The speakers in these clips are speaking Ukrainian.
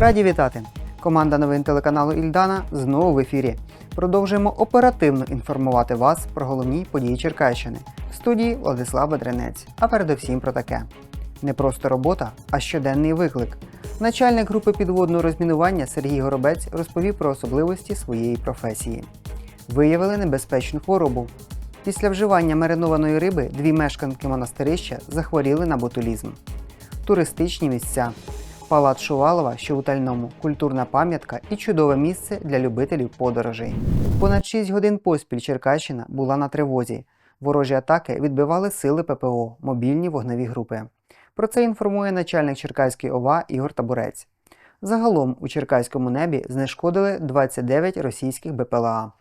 Раді вітати! Команда новин телеканалу Ільдана знову в ефірі. Продовжуємо оперативно інформувати вас про головні події Черкащини. В студії Владислав Бедренець. А передусім про таке: не просто робота, а щоденний виклик. Начальник групи підводного розмінування Сергій Горобець розповів про особливості своєї професії. Виявили небезпечну хворобу. Після вживання маринованої риби дві мешканки монастирища захворіли на ботулізм. Туристичні місця. Палац Шувалова, що у Тальному, культурна пам'ятка і чудове місце для любителів подорожей. Понад 6 годин поспіль Черкащина була на тривозі. Ворожі атаки відбивали сили ППО, мобільні вогневі групи. Про це інформує начальник Черкаської ОВА Ігор Табурець. Загалом у Черкаському небі знешкодили 29 російських БПЛА.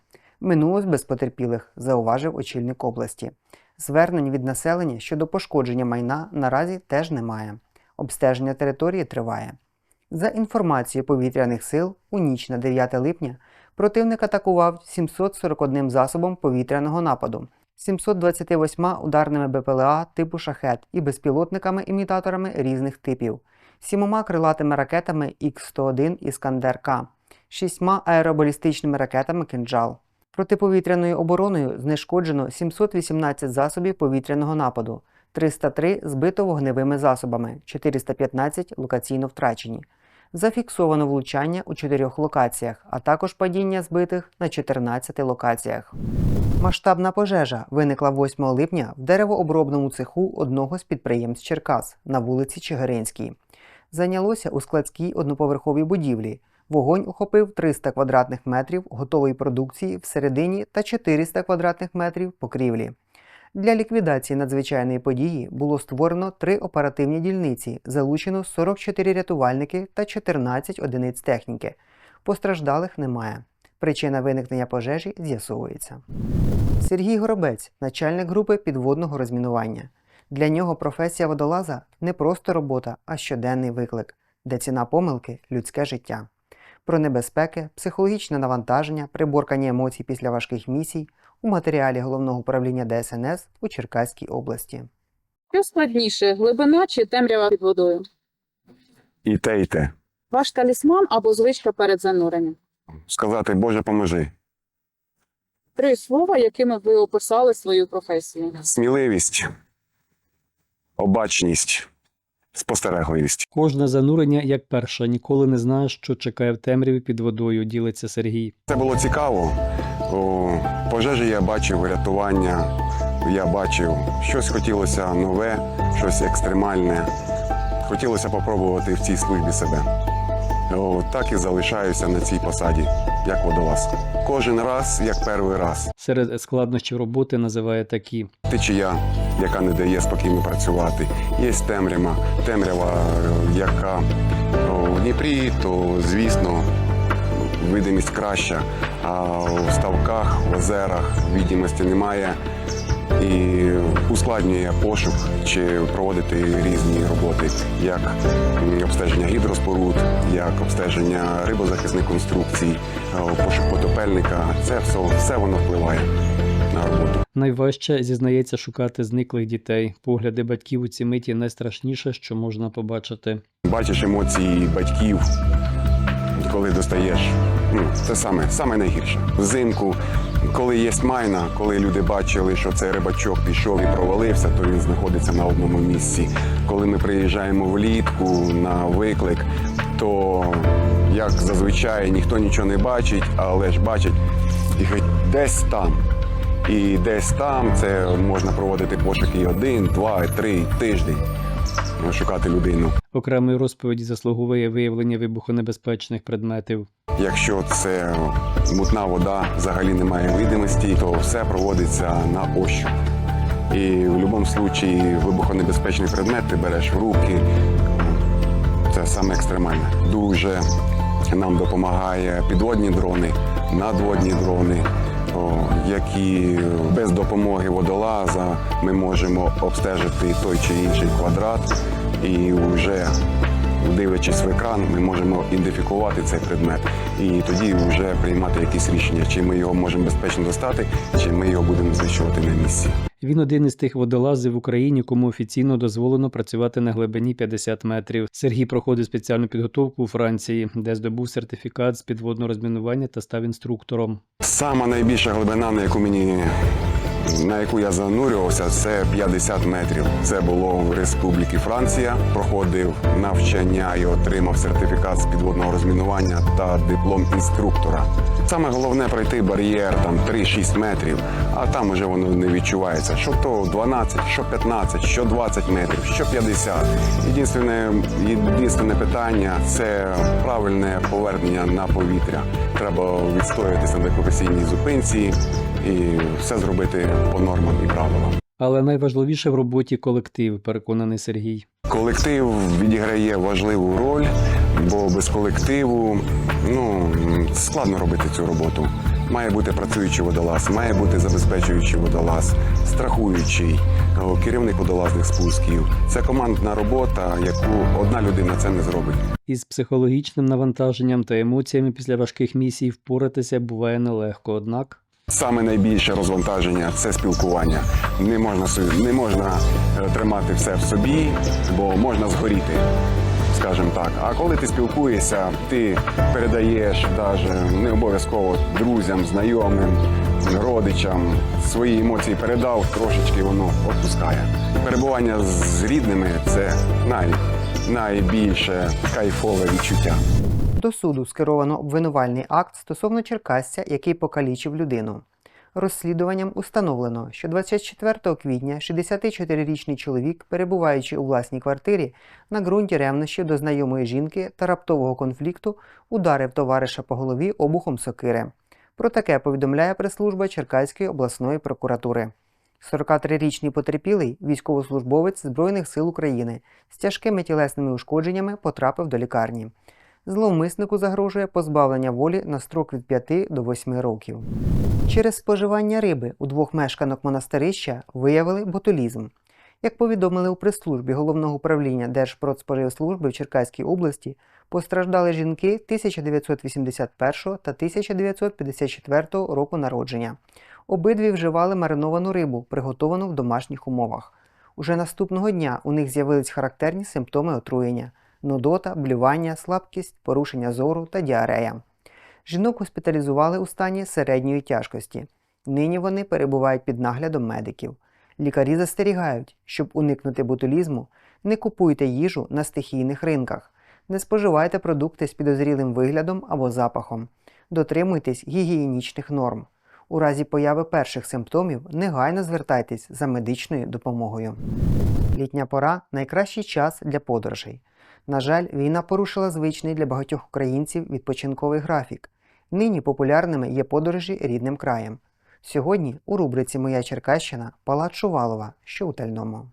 Минулось без потерпілих, зауважив очільник області. Звернень від населення щодо пошкодження майна наразі теж немає. Обстеження території триває. За інформацією повітряних сил, у ніч на 9 липня противник атакував 741 засобом повітряного нападу, 728 ударними БПЛА типу шахет і безпілотниками-імітаторами різних типів, сімома крилатими ракетами Х-101 Іскандер-К, шістьма аеробалістичними ракетами «Кинджал». Протиповітряною обороною знешкоджено 718 засобів повітряного нападу, 303 збито вогневими засобами, 415 локаційно втрачені. Зафіксовано влучання у чотирьох локаціях, а також падіння збитих на 14 локаціях. Масштабна пожежа виникла 8 липня в деревообробному цеху одного з підприємств Черкас на вулиці Чигиринській. Зайнялося у складській одноповерховій будівлі. Вогонь охопив 300 квадратних метрів готової продукції всередині та 400 квадратних метрів покрівлі. Для ліквідації надзвичайної події було створено три оперативні дільниці, залучено 44 рятувальники та 14 одиниць техніки. Постраждалих немає. Причина виникнення пожежі з'ясовується. Сергій Горобець, начальник групи підводного розмінування. Для нього професія водолаза не просто робота, а щоденний виклик, де ціна помилки людське життя. Про небезпеки, психологічне навантаження, приборкання емоцій після важких місій у матеріалі головного управління ДСНС у Черкаській області. Що складніше, глибина чи темрява під водою? І те, і те. Ваш талісман або звичка перед зануренням? Сказати Боже, поможи. Три слова, якими ви описали свою професію. Сміливість, обачність, спостерегливість. Кожне занурення як перше, ніколи не знаєш, що чекає в темряві під водою, ділиться Сергій. Це було цікаво. О, пожежі я бачив, рятування. Я бачив, щось хотілося нове, щось екстремальне. Хотілося попробувати в цій службі себе. О, так і залишаюся на цій посаді, як водолаз. Кожен раз, як перший раз. Серед складнощів роботи називає такі: Течія, яка не дає спокійно працювати. Є темрява, темрява, е, яка в Дніпрі, то звісно видимість краща, а в ставках, в озерах відомості немає. І ускладнює пошук чи проводити різні роботи, як обстеження гідроспоруд, як обстеження рибозахисних конструкцій, е, пошук потопельника. Це все, все воно впливає на роботу. найважче зізнається шукати зниклих дітей. Погляди батьків у ці миті найстрашніше, що можна побачити. Бачиш емоції батьків, коли достаєш. Ну, це саме, саме найгірше. Взимку, коли є майна, коли люди бачили, що цей рибачок пішов і провалився, то він знаходиться на одному місці. Коли ми приїжджаємо влітку на виклик, то як зазвичай ніхто нічого не бачить, але ж бачить і говорить, десь там. І десь там це можна проводити пошуки один, два, три тиждень. Шукати людину. Окремої розповіді заслуговує виявлення вибухонебезпечних предметів. Якщо це мутна вода, взагалі немає видимості, то все проводиться на ощуп. І в будь-якому випадку вибухонебезпечний предмет ти береш в руки. Це саме екстремальне. Дуже нам допомагає підводні дрони, надводні дрони, які без допомоги водолаза ми можемо обстежити той чи інший квадрат і вже дивлячись в екран, ми можемо ідентифікувати цей предмет і тоді вже приймати якісь рішення, чи ми його можемо безпечно достати, чи ми його будемо знищувати на місці. Він один із тих водолазів в Україні, кому офіційно дозволено працювати на глибині 50 метрів. Сергій проходив спеціальну підготовку у Франції, де здобув сертифікат з підводного розмінування та став інструктором. Сама найбільша глибина, на яку мені на яку я занурювався, це 50 метрів. Це було в Республіці Франція. Проходив навчання і отримав сертифікат з підводного розмінування та диплом інструктора. Саме головне пройти бар'єр там 3-6 метрів, а там уже воно не відчувається. Що то 12, що 15, що 20 метрів, що 50. Єдине, єдине питання це правильне повернення на повітря. Треба відстоятися на професійній зупинці і все зробити по нормам і правилам. Але найважливіше в роботі колектив, переконаний Сергій. Колектив відіграє важливу роль, бо без колективу ну, складно робити цю роботу. Має бути працюючий водолаз, має бути забезпечуючий водолаз, страхуючий, керівник водолазних спусків. Це командна робота, яку одна людина це не зробить. Із психологічним навантаженням та емоціями після важких місій впоратися буває нелегко, однак Саме найбільше розвантаження це спілкування. Не можна не можна е, тримати все в собі, бо можна згоріти, скажімо так. А коли ти спілкуєшся, ти передаєш навіть не обов'язково друзям, знайомим, родичам свої емоції передав, трошечки воно відпускає. Перебування з рідними це най, найбільше кайфове відчуття. До суду скеровано обвинувальний акт стосовно черкасця, який покалічив людину. Розслідуванням установлено, що 24 квітня 64-річний чоловік, перебуваючи у власній квартирі, на ґрунті ревнощів до знайомої жінки та раптового конфлікту ударив товариша по голові обухом сокири. Про таке повідомляє прес-служба Черкаської обласної прокуратури. 43-річний потерпілий, військовослужбовець Збройних сил України з тяжкими тілесними ушкодженнями потрапив до лікарні. Зловмиснику загрожує позбавлення волі на строк від 5 до 8 років. Через споживання риби у двох мешканок монастирища виявили ботулізм. Як повідомили у прес-службі головного управління Держпродспоживслужби в Черкаській області, постраждали жінки 1981 та 1954 року народження. Обидві вживали мариновану рибу, приготовану в домашніх умовах. Уже наступного дня у них з'явились характерні симптоми отруєння нудота, блювання, слабкість, порушення зору та діарея. Жінок госпіталізували у стані середньої тяжкості. Нині вони перебувають під наглядом медиків. Лікарі застерігають, щоб уникнути ботулізму, не купуйте їжу на стихійних ринках, не споживайте продукти з підозрілим виглядом або запахом, дотримуйтесь гігієнічних норм. У разі появи перших симптомів негайно звертайтесь за медичною допомогою. Літня пора найкращий час для подорожей. На жаль, війна порушила звичний для багатьох українців відпочинковий графік. Нині популярними є подорожі рідним краєм. Сьогодні у рубриці Моя Черкащина Палац Шувалова, що у Тальному.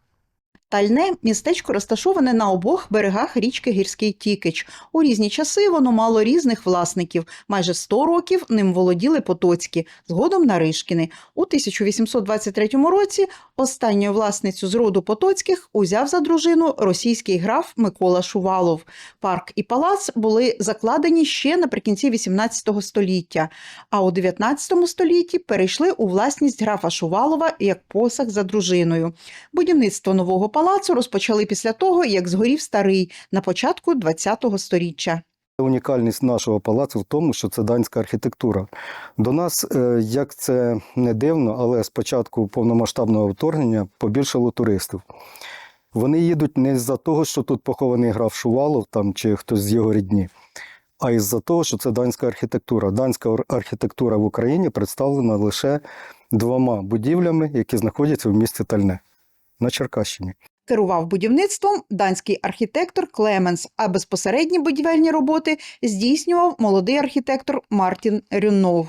Тальне містечко розташоване на обох берегах річки Гірський Тікич. У різні часи воно мало різних власників. Майже 100 років ним володіли Потоцькі, згодом Наришкіни. У 1823 році останню власницю з роду Потоцьких узяв за дружину російський граф Микола Шувалов. Парк і палац були закладені ще наприкінці 18 століття, а у 19 столітті перейшли у власність графа Шувалова як посаг за дружиною. Будівництво нового палацу розпочали після того, як згорів старий на початку ХХ століття. Унікальність нашого палацу в тому, що це данська архітектура. До нас, е, як це не дивно, але з початку повномасштабного вторгнення побільшало туристів. Вони їдуть не з-за того, що тут похований граф Шувалов там, чи хтось з його рідні, а із-за того, що це данська архітектура. Данська архітектура в Україні представлена лише двома будівлями, які знаходяться в місті Тальне на Черкащині. Керував будівництвом данський архітектор Клеменс, а безпосередні будівельні роботи здійснював молодий архітектор Мартін Рюнов.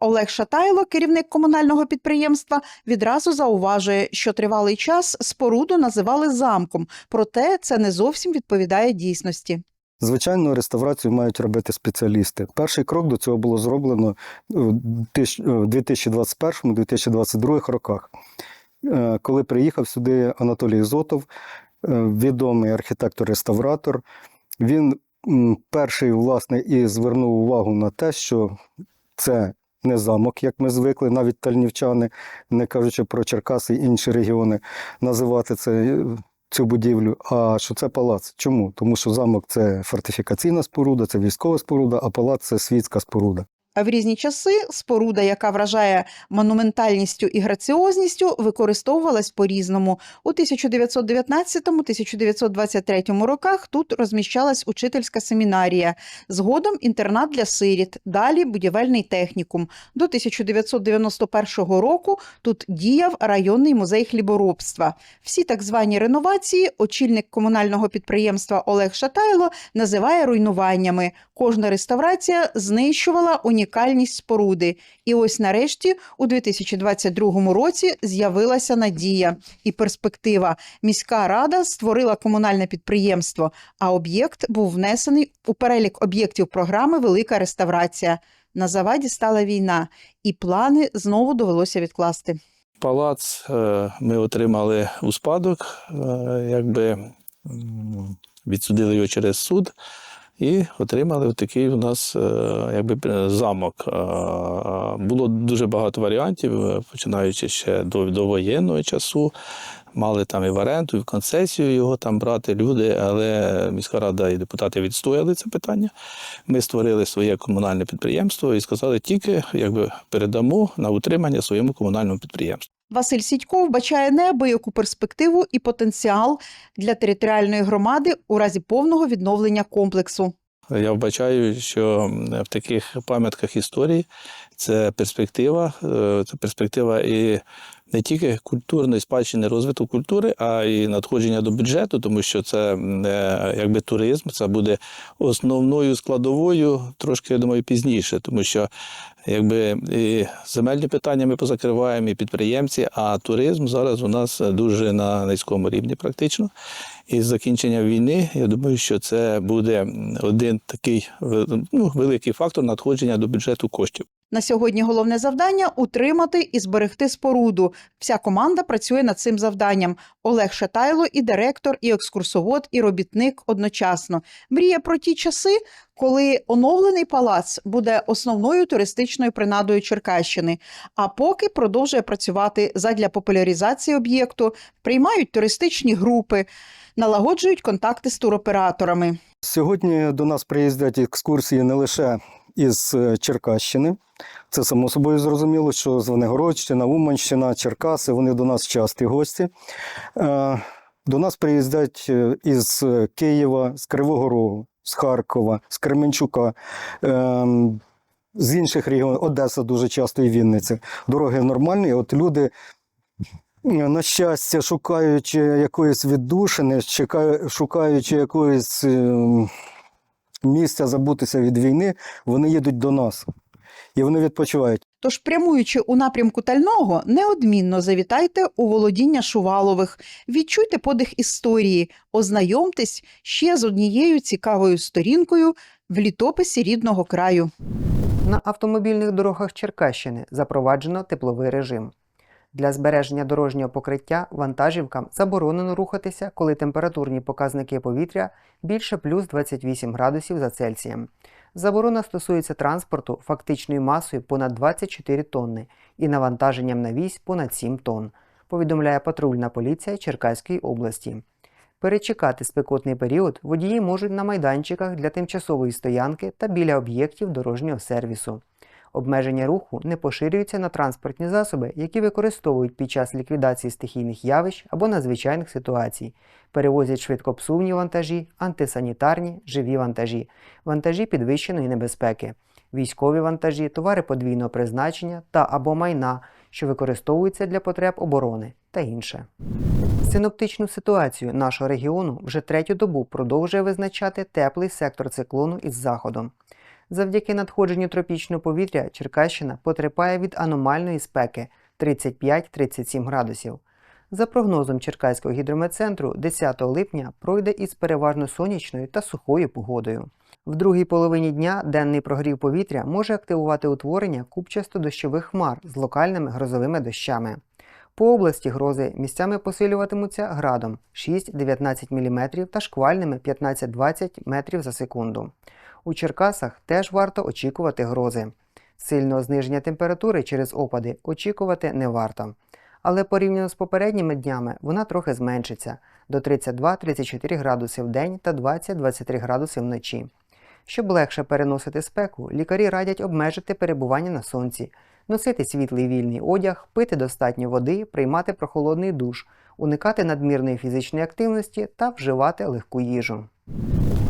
Олег Шатайло, керівник комунального підприємства, відразу зауважує, що тривалий час споруду називали замком, проте це не зовсім відповідає дійсності. Звичайно, реставрацію мають робити спеціалісти. Перший крок до цього було зроблено в 2021-2022 роках, коли приїхав сюди Анатолій Зотов, е, відомий архітектор-реставратор, Він перший, власне, і звернув увагу на те, що це не замок, як ми звикли, навіть тальнівчани, не кажучи про Черкаси і інші регіони, називати це. е, Цю будівлю, а що це палац. Чому? Тому що замок це фортифікаційна споруда, це військова споруда, а палац це світська споруда. В різні часи споруда, яка вражає монументальністю і граціозністю, використовувалась по-різному. У 1919-1923 роках тут розміщалась учительська семінарія, згодом інтернат для сиріт, далі будівельний технікум. До 1991 року тут діяв районний музей хліборобства. Всі так звані реновації очільник комунального підприємства Олег Шатайло називає руйнуваннями. Кожна реставрація знищувала унікальність споруди. І ось нарешті у 2022 році з'явилася надія і перспектива. Міська рада створила комунальне підприємство, а об'єкт був внесений у перелік об'єктів програми Велика реставрація. На заваді стала війна, і плани знову довелося відкласти. Палац е, ми отримали у спадок, е, якби відсудили його через суд і отримали такий у нас е, якби е, замок. Було дуже багато варіантів, е, починаючи ще до, до воєнного часу. Мали там і в оренду, і в концесію його там брати люди, але міська рада і депутати відстояли це питання. Ми створили своє комунальне підприємство і сказали, тільки якби передамо на утримання своєму комунальному підприємству. Василь Сідько вбачає неабияку перспективу і потенціал для територіальної громади у разі повного відновлення комплексу. Я вбачаю, що в таких пам'ятках історії це перспектива, е, це перспектива і не тільки культурної спадщини розвитку культури, а й надходження до бюджету, тому що це е, якби туризм, це буде основною складовою трошки, я думаю, пізніше, тому що якби і земельні питання ми позакриваємо, і підприємці, а туризм зараз у нас дуже на низькому рівні практично. І з закінчення війни, я думаю, що це буде один такий ну, великий фактор надходження до бюджету коштів. На сьогодні головне завдання утримати і зберегти споруду. Вся команда працює над цим завданням. Олег Шатайло і директор, і екскурсовод, і робітник одночасно. Мріє про ті часи, коли оновлений палац буде основною туристичною принадою Черкащини. А поки продовжує працювати задля популяризації об'єкту, приймають туристичні групи, налагоджують контакти з туроператорами. Сьогодні до нас приїздять екскурсії не лише із е, Черкащини. Це само собою зрозуміло, що Звенигородщина, Уманщина, Черкаси вони до нас часті гості. Е, До нас приїздять е, із Києва, з Кривого Рогу, з Харкова, з Кременчука. З інших регіонів Одеса дуже часто і Вінниця. Дороги нормальні. От люди, на щастя, шукаючи якоїсь віддушини, шукаючи якоїсь ем, місця забутися від війни, вони їдуть до нас. І вони відпочивають. Тож, прямуючи у напрямку Тального, неодмінно завітайте у володіння Шувалових, відчуйте подих історії, ознайомтесь ще з однією цікавою сторінкою в літописі рідного краю. На автомобільних дорогах Черкащини запроваджено тепловий режим. Для збереження дорожнього покриття вантажівкам заборонено рухатися, коли температурні показники повітря більше плюс 28 градусів за Цельсієм. Заборона стосується транспорту фактичною масою понад 24 тонни і навантаженням на вісь понад 7 тонн, повідомляє патрульна поліція Черкаської області. Перечекати спекотний період водії можуть на майданчиках для тимчасової стоянки та біля об'єктів дорожнього сервісу. Обмеження руху не поширюються на транспортні засоби, які використовують під час ліквідації стихійних явищ або надзвичайних ситуацій, перевозять швидкопсувні вантажі, антисанітарні, живі вантажі, вантажі підвищеної небезпеки, військові вантажі, товари подвійного призначення та або майна, що використовуються для потреб оборони та інше. Синоптичну ситуацію нашого регіону вже третю добу продовжує визначати теплий сектор циклону із заходом. Завдяки надходженню тропічного повітря Черкащина потерпає від аномальної спеки 35-37 градусів. За прогнозом Черкаського гідрометцентру, 10 липня пройде із переважно сонячною та сухою погодою. В другій половині дня денний прогрів повітря може активувати утворення купчасто-дощових хмар з локальними грозовими дощами. По області грози місцями посилюватимуться градом 6-19 мм та шквальними 15-20 метрів за секунду. У Черкасах теж варто очікувати грози. Сильного зниження температури через опади очікувати не варто. Але порівняно з попередніми днями вона трохи зменшиться до 32-34 градуси в день та 20-23 градуси вночі. Щоб легше переносити спеку, лікарі радять обмежити перебування на сонці, носити світлий вільний одяг, пити достатньо води, приймати прохолодний душ, уникати надмірної фізичної активності та вживати легку їжу.